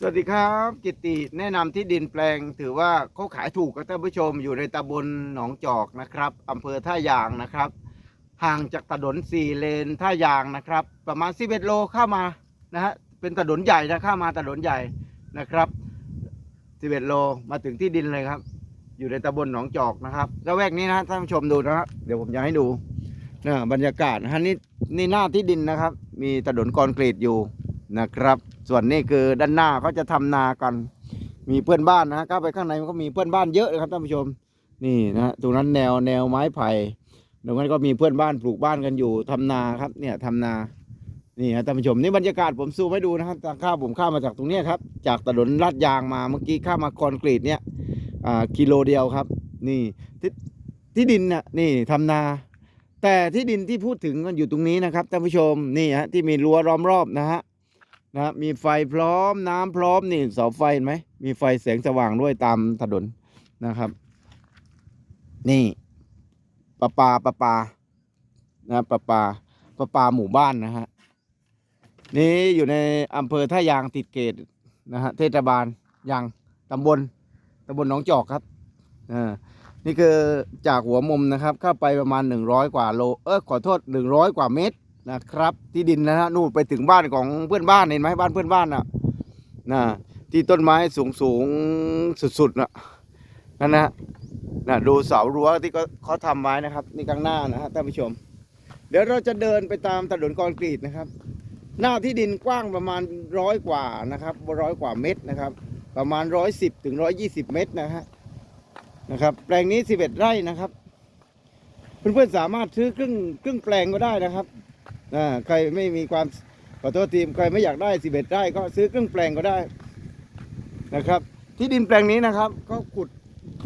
สวัสดีครับกิติแนะนำที่ดินแปลงถือว่าเขาขายถูกกับท่านผู้ชมอยู่ในตำบลหนองจอกนะครับอำเภอท่ายางนะครับ ห่างจากถนนสี่เลนท่ายางนะครับ ประมาณ11โลเข้ามานะฮะเป็นถนนใหญ่นะเข้ามาถนนใหญ่นะครับ11โลมาถึงที่ดินเลยครับ อยู่ในตำบลหนองจอกนะครับแล้วแวกนี้นะท่านผู้ชมดูนะฮะเดี๋ยวผมจะให้ดูนะบรรยากาศฮะนี่นี่หน้าที่ดินนะครับ มีถนนคอนกรีตอยู่ นะครับ ส่วนนี้คือด้านหน้าเขาจะทำนากัน มีเพื่อนบ้านนะฮะเข้าไปข้างในมันก็มีเพื่อนบ้านเยอะเลยครับท่านผู้ชม นี่นะฮะตรงนั้นแนวแนวไม้ไผ่ตรงนั้นก็มีเพื่อนบ้านปลูกบ้านกันอยู่ทำนาครับ เนี่ยทำนา นี่ฮะท่านผู้ชมนี่บรรยากาศผมซูมให้ดูนะครับทางข้าวผมข้ามมาจากตรงนี้ครับ จากถนนลาดยางมาเมื่อกี้ข้ามมาคอนกรีตเนี่ยอ่ากิโลเดียวครับ นี่ที่ที่ดินน่ะนี่ทำนาแต่ที่ดินที่พูดถึงกันอยู่ตรงนี้นะครับท่านผู้ชมนี่ฮะที่มีรั้วล้อมรอบนะฮะ นะมีไฟพร้อมน้ำพร้อมนี่เสาไฟเห็นไหมมีไฟแสงสว่างด้วยตามถนนนะครับ นี่ประปาประปานะประปาประปาหมู่บ้านนะฮะนี่อยู่ในอำเภอท่ายางติดเกตนะฮะเทศบาลยางตำบลตำบลหนองจอกครับอ่านี่คือจากหัวมุมนะครับ เข้าไปประมาณ100กว่าโลเออขอโทษ100กว่าเมตร นะครับ ที่ดินนะฮะนู่นไปถึงบ้านของเพื่อนบ้านเห็นไหมบ้านเพื่อนบ้านน่ะนะที่ต้นไม้สูงสูงสุดๆน่ะนั่นนะนะดูเสารั้วที่เขาเขาทำไว้นะครับนี่ข้างหน้านะฮะท่านผู้ชม เดี๋ยวเราจะเดินไปตามถนนคอนกรีตนะครับ หน้าที่ดินกว้างประมาณร้อยกว่านะครับร้อยกว่าเมตรนะครับ ประมาณร้อยสิบถึงร้อยยี่สิบเมตรนะฮะนะครับ แปลงนี้11ไร่นะครับ เพื่อนๆสามารถซื้อครึ่งครึ่งแปลงก็ได้นะครับ อ่าใครไม่มีความขอโทษทีมใครไม่อยากได้11ไร่ก็ซื้อเครึ่องแปลงก็ได้นะครับ ที่ดินแปลงนี้นะครับเขาขุด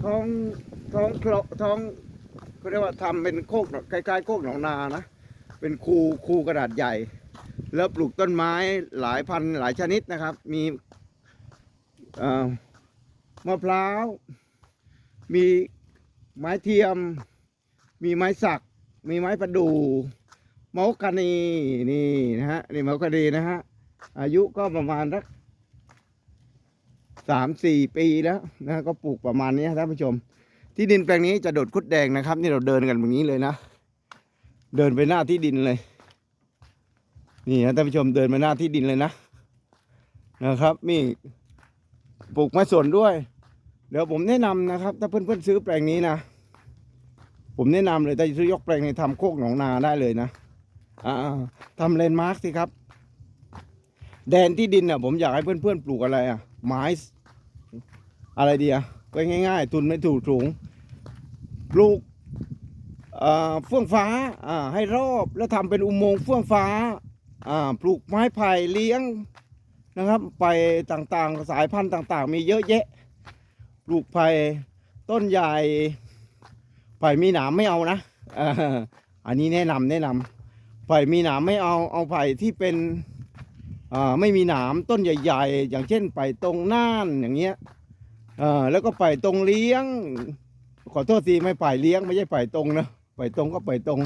ท้องท้องท้องเขาเรียกว่าทำเป็นโคกคล้ายๆโคกหนองนานะเป็นคูคูกระดาษใหญ่ แล้วปลูกต้นไม้หลายพันหลายชนิดนะครับ มีมะพร้าว มีไม้เทียม มีไม้สัก มีไม้ประดู่ เมาคานีนี่นะฮะนี่เมาคานีนะฮะอายุก็ประมาณสักสามสี่ปีแล้วนะก็ปลูกประมาณนี้ท่านผู้ชม ที่ดินแปลงนี้จะโดดคุดแดงนะครับ นี่เราเดินกันแบบนี้เลยนะ เดินไปหน้าที่ดินเลย นี่นะท่านผู้ชมเดินไปหน้าที่ดินเลยนะนะครับนี่ปลูกไม้สนด้วย เดี๋ยวผมแนะนำนะครับ ถ้าเพื่อนๆซื้อแปลงนี้นะ ผมแนะนำเลยถ้าจะซื้อยกแปลงนี้ทำโคกหนองนาได้เลยนะ อ่าทำเลนด์มาร์กสิครับ แดนที่ดินอะผมอยากให้เพื่อนๆปลูกอะไรอะ ไม้ อะไรดีอะก็ง่าย ๆ ทุนไม่ถูกสูง ปลูกเฟื่องฟ้าให้รอบแล้วทำเป็นอุโมงค์เฟื่องฟ้าปลูกไม้ไผ่เลี้ยงนะครับไปต่างๆ สายพันธุ์ต่างๆ มีเยอะแยะ ปลูกไผ่ต้นใหญ่ไผ่มีหนามไม่เอานะอออันนี้แนะนำแนะนำ ไผ่มีหนามไม่เอาเอาไผ่ที่เป็นไม่มีหนามต้นใหญ่ ๆ อย่างเช่นไผ่ตรงน่านอย่างเงี้ยแล้วก็ไผ่ตรงเลี้ยง ขอโทษทีไม่ไผ่เลี้ยงไม่ใช่ไผ่ตรงนะไผ่ตรงก็ไผ่ตรง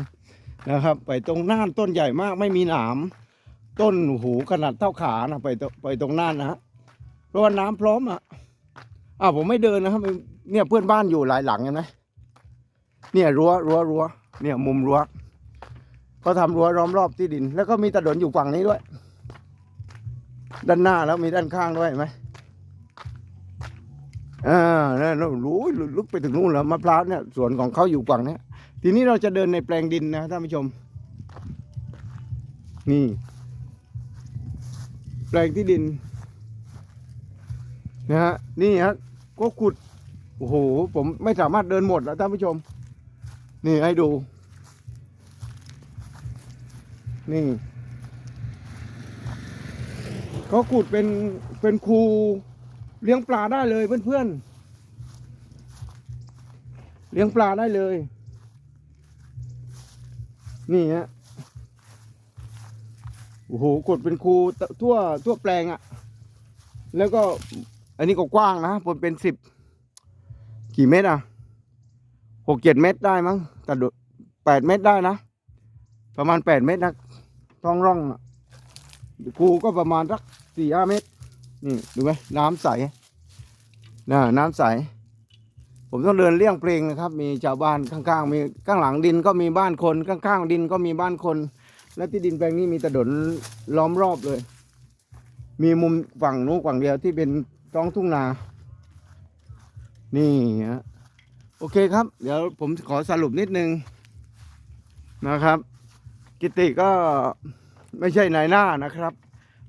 นะครับไผ่ตรงน่านต้นใหญ่มากไม่มีหนามต้นหูขนาดเท่าขานะไปตรงไปตรงน่านนะฮะเพราะว่าน้ำพร้อมอะอ้าวผมไม่เดินนะครับเนี่ยเพื่อนบ้านอยู่หลายหลังเห็นไหมเนี่ยรั้วรั้วรั้วเนี่ยมุมรั้ว เขาทำรั้วล้อมรอบที่ดิน แล้วก็มีถนนอยู่ฝั่งนี้ด้วย ด้านหน้าแล้วมีด้านข้างด้วยไหมอ่านั่นรู้ลึกไปถึงนู่นแล้วมะพร้าวเนี่ยสวนของเขาอยู่ฝั่งนี้ทีนี้เราจะเดินในแปลงดินนะท่านผู้ชม นี่ แปลงที่ดินนะฮะนี่ฮะก็ขุดโอ้โหผมไม่สามารถเดินหมดแล้วท่านผู้ชม นี่ให้ดู นี่ เขาขุดเป็นเป็นครูเลี้ยงปลาได้เลยเพื่อนๆ เลี้ยงปลาได้เลย นี่ฮะ โอ้โหขุดเป็นครูทั่วทั่วแปลงอะ่ะ แล้วก็อันนี้ก็กว้างนะบนเป็นสิบกี่เมตรอะหกเจ็ดเมตรได้มั้งแต่แปดเมตรได้นะ ประมาณแปดเมตรนะ ท้องร่องอะคูก็ประมาณสักสี่ห้าเมตร นี่ดูไหมน้ำใสนะน้ำใส ผมต้องเดินเลี่ยงเพลงนะครับ มีชาวบ้านข้างๆ มีข้างหลังดินก็มีบ้านคน ข้างๆ ดินก็มีบ้านคน และที่ดินแปลงนี้มีถนนล้อมรอบเลย มีมุมฝั่งนู้นฝั่งเดียวที่เป็นท้องทุ่งนา นี่ฮะโอเคครับ เดี๋ยวผมขอสรุปนิดนึงนะครับ กิติก็ไม่ใช่นายหน้านะครับ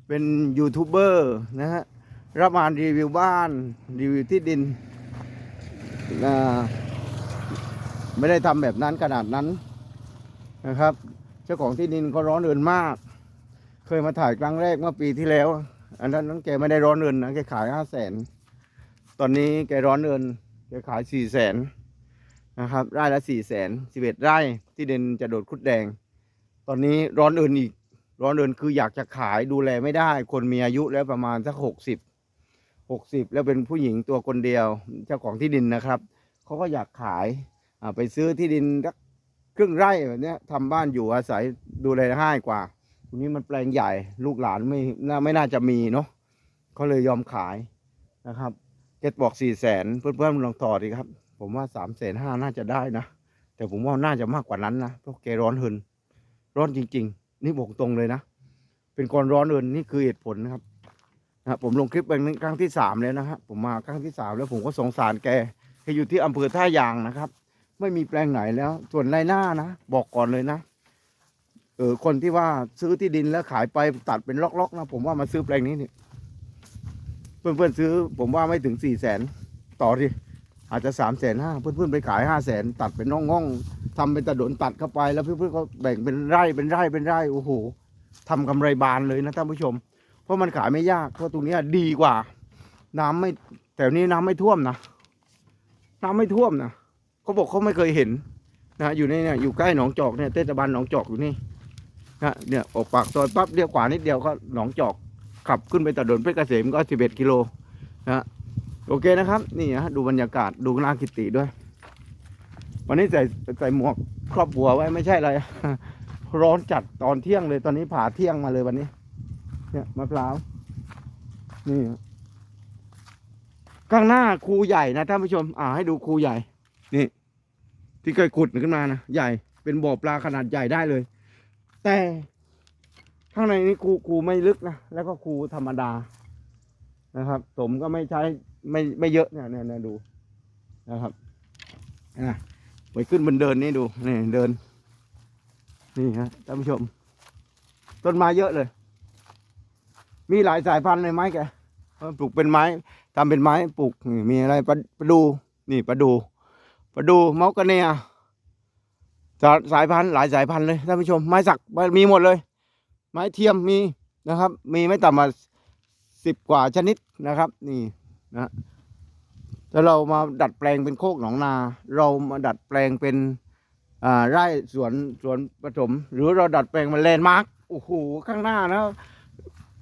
เป็นยูทูบเบอร์นะฮะรับงานรีวิวบ้าน รีวิวที่ดินนะไม่ได้ทำแบบนั้นขนาดนั้นนะครับ เจ้าของที่ดินก็ร้อนเรินมาก เคยมาถ่ายครั้งแรกเมื่อปีที่แล้ว อันนั้นนั้นแกไม่ได้ร้อนเรินนะแกขายห้าแสนตอนนี้แกร้อนเรินแกขายสี่แสนนะครับไร่ละสี่แสนสิบเอ็ดไร่ที่ดินจะโดดคุดแดง ตอนนี้ร้อนเรินอีก ร้อนเรินคืออยากจะขายดูแลไม่ได้ คนมีอายุแล้วประมาณสักหกสิบหกสิบแล้วเป็นผู้หญิงตัวคนเดียวเจ้าของที่ดินนะครับเขาก็อยากขายไปซื้อที่ดินสักครึ่งไร่แบบนี้ทำบ้านอยู่อาศัยดูแลง่ายกว่าตรงนี้มันแปลงใหญ่ลูกหลานไม่น่าไม่น่าจะมีเนาะเขาเลยยอมขายนะครับเกตบอกสี่แสนเพื่อนๆลองต่อดีครับ ผมว่าสามแสนห้าน่าจะได้นะ แต่ผมว่าน่าจะมากกว่านั้นนะเพราะแกร้อนเหิน ร้อนจริง ๆ นี่บอกตรงเลยนะ เป็นคนร้อนเหินนี่คือเหตุผลนะครับนะผมลงคลิปไปครั้งที่สามแล้วนะฮะผมมาครั้งที่สามแล้วผมก็สงสารแกแกอยู่ที่อำเภอท่ายางนะครับ ไม่มีแปลงไหนแล้ว ส่วนไรหน้านะบอกก่อนเลยนะเออคนที่ว่าซื้อที่ดินแล้วขายไปตัดเป็นล็อกๆนะผมว่ามาซื้อแปลงนี้นี่เพื่อนๆซื้อ ผมว่าไม่ถึงสี่แสนต่อดิ อาจจะสามแสนห้าเพื่อนๆไปขายห้าแสนตัดเป็นน่องๆทำเป็นตะดนตัดเข้าไปแล้วเพื่อนๆก็แบ่งเป็นไร่เป็นไร่เป็นไร่โอ้โหทำกำไรบานเลยนะท่านผู้ชม เพราะมันขายไม่ยากเพราะตรงนี้ดีกว่า น้ำไม่แถวนี้น้ำไม่ท่วมนะน้ำไม่ท่วมนะเขาบอกเขาไม่เคยเห็นนะอยู่ในเนี่ยอยู่ใกล้หนองจอกเนี่ยเทศบาลหนองจอกอยู่นี่นะเนี่ยออกปากซอยปั๊บเลี้ยวขวานิดเดียวก็หนองจอกขับขึ้นไปตะดนเพชรเกษมก็สิบเอ็ดกิโลนะ โอเคนะครับ นี่ฮะดูบรรยากาศดูนากิติด้วย วันนี้ใส่ใส่หมวกครอบหัวไว้ไม่ใช่อะไร ร้อนจัดตอนเที่ยงเลยตอนนี้ผ่าเที่ยงมาเลยวันนี้ เนี่ยมะพร้าวนี่ข้างหน้าครูใหญ่นะท่านผู้ชม อ่าให้ดูครูใหญ่ นี่ ที่เคยขุดขึ้นมานะใหญ่เป็นบ่อปลาขนาดใหญ่ได้เลย แต่ข้างในนี้ครูครูไม่ลึกนะแล้วก็ครูธรรมดานะครับ สมก็ไม่ใช้ ไม่ไม่เยอะเนี่ยเนี่ยเนี่ยดูนะครับอะไปขึ้นบนเดินนี่ดูนี่เดิน นี่ฮะท่านผู้ชม ต้นไม้เยอะเลย มีหลายสายพันธุ์เลยไม้แกปลูกเป็นไม้ทำเป็นไม้ปลูกมีอะไรปลาปลาดู นี่ปลาดูปลาดูเมาส์กะเนียสสายพันธุ์หลายสายพันธุ์เลยท่านผู้ชม ไม้สักมีหมดเลย ไม้เทียมมีนะครับ มีไม่ต่ำกว่าสิบกว่าชนิดนะครับ นี่ นะถ้าเรามาดัดแปลงเป็นโคกหนองนา เรามาดัดแปลงเป็นไร่สวนสวนผสมหรือเราดัดแปลงมาแลนด์มาร์กโอ้โหข้างหน้านะ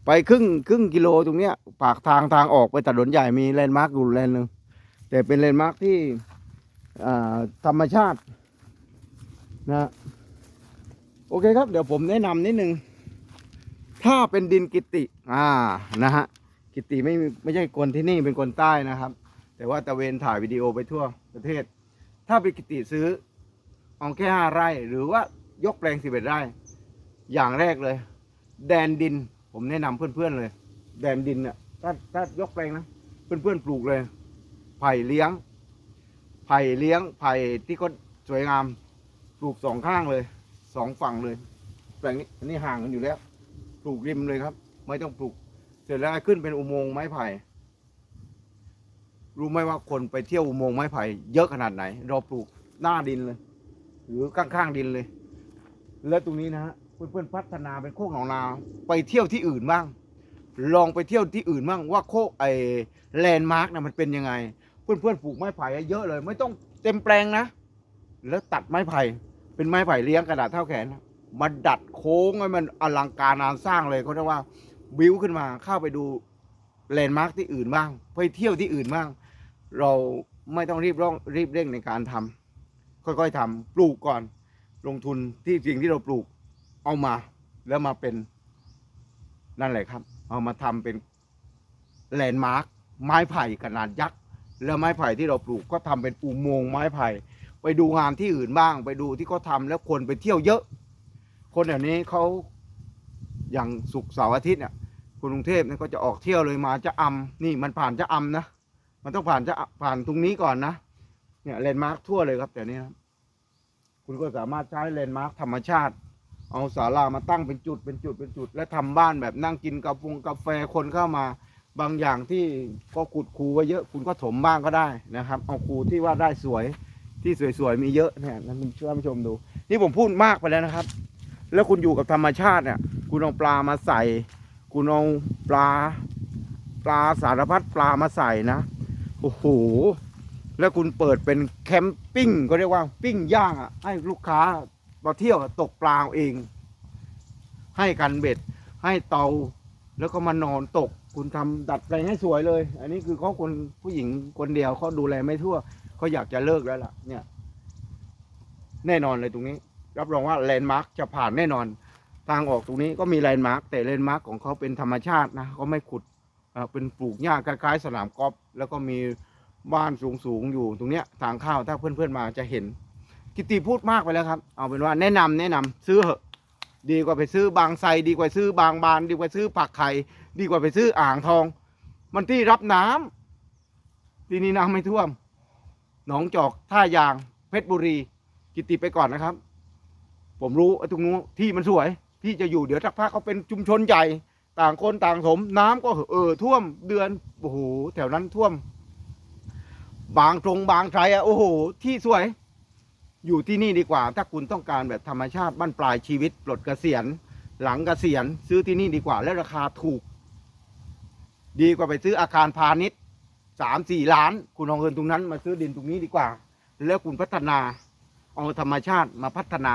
ไปครึ่งครึ่งกิโลตรงเนี้ย ปากทางทางออกไปถนนใหญ่มีแลนด์มาร์กอยู่แลนด์หนึ่งแต่เป็นแลนด์มาร์กที่ธรรมชาตินะโอเคครับ เดี๋ยวผมแนะนำนิดนึง ถ้าเป็นดินกิติ อ่านะฮะ กิติไม่ไม่ใช่คนที่นี่เป็นคนใต้นะครับ แต่ว่าตะเวนถ่ายวิดีโอไปทั่วประเทศ ถ้าเป็นกิติซื้อเอาแค่ห้าไร่ หรือว่ายกแปลงสิบเอ็ดไร่ อย่างแรกเลย แดนดินผมแนะนำเพื่อนๆเลย แดนดินเนี่ยถ้าถ้ายกแปลงนะเพื่อนๆปลูกเลยไผ่เลี้ยง ไผ่เลี้ยงไผ่ที่ก็สวยงามปลูกสองข้างเลยสองฝั่งเลยแปลงนี้อันนี้ห่างกันอยู่แล้ว ปลูกริมเลยครับ ไม่ต้องปลูก เสร็จแล้วขึ้นเป็นอุโมงค์ไม้ไผ่รู้ไหมว่าคนไปเที่ยวอุโมงค์ไม้ไผ่เยอะขนาดไหน เราปลูกหน้าดินเลย หรือข้างๆดินเลย แล้วตรงนี้นะฮะเพื่อนๆพัฒนาเป็นโคกหนองนา ไปเที่ยวที่อื่นบ้าง ลองไปเที่ยวที่อื่นบ้างว่าโคกไอแลนด์มาร์กนะมันเป็นยังไง เพื่อนๆปลูกไม้ไผ่เยอะเลย ไม่ต้องเต็มแปลงนะ แล้วตัดไม้ไผ่เป็นไม้ไผ่เลี้ยงกระดาษเท่าแขนมาดัดโค้งให้มันอลังการงานสร้างเลยเขาเรียกว่า บิวขึ้นมาเข้าไปดูแลนด์มาร์กที่อื่นบ้างไปเที่ยวที่อื่นบ้าง เราไม่ต้องรีบร้องรีบเร่งในการทำค่อยๆทำปลูกก่อน ลงทุนที่สิ่งที่เราปลูกเอามา แล้วมาเป็นนั่นแหละครับ เอามาทำเป็นแลนด์มาร์คไม้ไผ่ขนาดยักษ์แล้วไม้ไผ่ที่เราปลูกก็ทำเป็นอุโมงค์ไม้ไผ่ ไปดูงานที่อื่นบ้าง ไปดูที่เขาทำแล้วคนไปเที่ยวเยอะ คนเดี๋ยวนี้เขา อย่างสุกร์เสาร์อาทิตย์เนี่ยคนกรุงเทพเนี่ยก็จะออกเที่ยวเลยมาจะอำนี่มันผ่านจะอำนะ มันต้องผ่านจะผ่านตรงนี้ก่อนนะ เนี่ยเลนด์มาร์คทั่วเลยครับแต่นี้ครับคุณก็สามารถใช้เลนด์มาร์คธรรมชาติ เอาศาลามาตั้งเป็นจุดเป็นจุดเป็นจุด และทำบ้านแบบนั่งกินกาแฟกาแฟคนเข้ามา บางอย่างที่ก็ขุดคูไว้เยอะ คุณก็ถมบ้างก็ได้นะครับ เอาคูที่ว่าได้สวยที่สวยๆมีเยอะเนี่ยนั่นคุณช่วยผู้ชมดู นี่ผมพูดมากไปแล้วนะครับ แล้วคุณอยู่กับธรรมชาติเนี่ย คุณเอาปลามาใส่ คุณเอาปลา ปลาสารพัดปลามาใส่นะ โอ้โห แล้วคุณเปิดเป็นแคมปิ้งก็เรียกว่าปิ้งย่างอะ ให้ลูกค้ามาเที่ยวตกปลาเอาเองให้กันเบ็ด ให้เตา แล้วก็มานอนตก คุณทำดัดแปลงให้สวยเลย อันนี้คือเขาคนผู้หญิงคนเดียวเขาดูแลไม่ทั่ว เขาอยากจะเลิกแล้วล่ะ เนี่ย แน่นอนเลยตรงนี้ รับรองว่าแลนด์มาร์กจะผ่านแน่นอน ทางออกตรงนี้ก็มีแลนด์มาร์กแต่แลนด์มาร์กของเขาเป็นธรรมชาตินะเขาไม่ขุดเป็นปลูกหญ้าคล้ายๆสนามกอล์ฟแล้วก็มีบ้านสูงๆอยู่ตรงเนี้ยทางเข้าถ้าเพื่อนๆมาจะเห็น กิตติพูดมากไปแล้วครับ เอาเป็นว่าแนะนำแนะนำซื้อเหอะดีกว่าไปซื้อบางไทรดีกว่าซื้อบางบาน ดีกว่าซื้อผักไข่ดีกว่าไปซื้ออ่างทอง มันที่รับน้ำที่นี่น้ำไม่ท่วม หนองจอกท่ายางเพชรบุรี กิตติไปก่อนนะครับ ผมรู้ไอ้ตรงนู้นที่มันสวย ที่จะอยู่เดี๋ยวสักพักเขาเป็นชุมชนใหญ่ ต่างคนต่างถมน้ำก็เออท่วมเดือนโอ้โหแถวนั้นท่วม บางตรงบางไทรอะโอ้โห ที่สวย อยู่ที่นี่ดีกว่า ถ้าคุณต้องการแบบธรรมชาติบ้านปลายชีวิตปลดเกษียณ หลังเกษียณ ซื้อที่นี่ดีกว่า และราคาถูก ดีกว่าไปซื้ออาคารพาณิชย์สามสี่ล้าน คุณเอาเงินตรงนั้นมาซื้อดินตรงนี้ดีกว่า แล้วคุณพัฒนาเอาธรรมชาติมาพัฒนา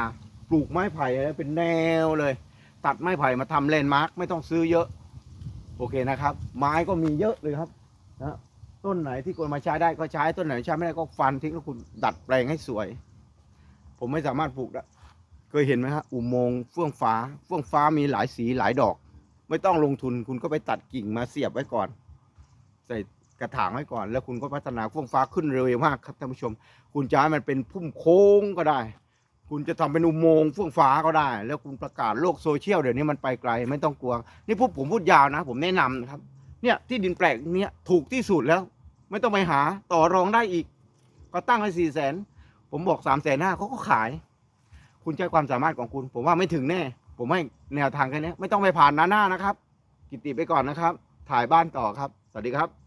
ปลูกไม้ไผ่อะไรเป็นแนวเลย ตัดไม้ไผ่มาทำเลนด์มาร์กไม่ต้องซื้อเยอะ โอเคนะครับ ไม้ก็มีเยอะเลยครับนะต้นไหนที่คนมาใช้ได้ก็ใช้ต้นไหนใช้ไม่ได้ก็ฟันทิ้งแล้วคุณดัดแปลงให้สวย ผมไม่สามารถปลูกได้เคยเห็นไหมฮะอุโมงค์เฟื่องฟ้าเฟื่องฟ้ามีหลายสีหลายดอก ไม่ต้องลงทุนคุณก็ไปตัดกิ่งมาเสียบไว้ก่อน ใส่กระถางไว้ก่อน แล้วคุณก็พัฒนาเฟื่องฟ้าขึ้นเร็วมากครับท่านผู้ชม คุณจะให้มันเป็นพุ่มโค้งก็ได้ คุณจะทำเป็นอุโมงค์เฟื่องฟ้าก็ได้ แล้วคุณประกาศโลกโซเชียลเดี๋ยวนี้มันไปไกลไม่ต้องกลัว นี่พูดผมพูดยาวนะ ผมแนะนำนะครับ เนี่ยที่ดินแปลกเนี้ยถูกที่สุดแล้ว ไม่ต้องไปหาต่อรองได้อีก ก็ตั้งไว้สี่แสนผมบอกสามแสนห้าเขาก็ขาย คุณใช้ความสามารถของคุณ ผมว่าไม่ถึงแน่ ผมให้แนวทางแค่นี้ไม่ต้องไปผ่านหน้าหน้านะครับ กิตติไปก่อนนะครับ ถ่ายบ้านต่อครับ สวัสดีครับ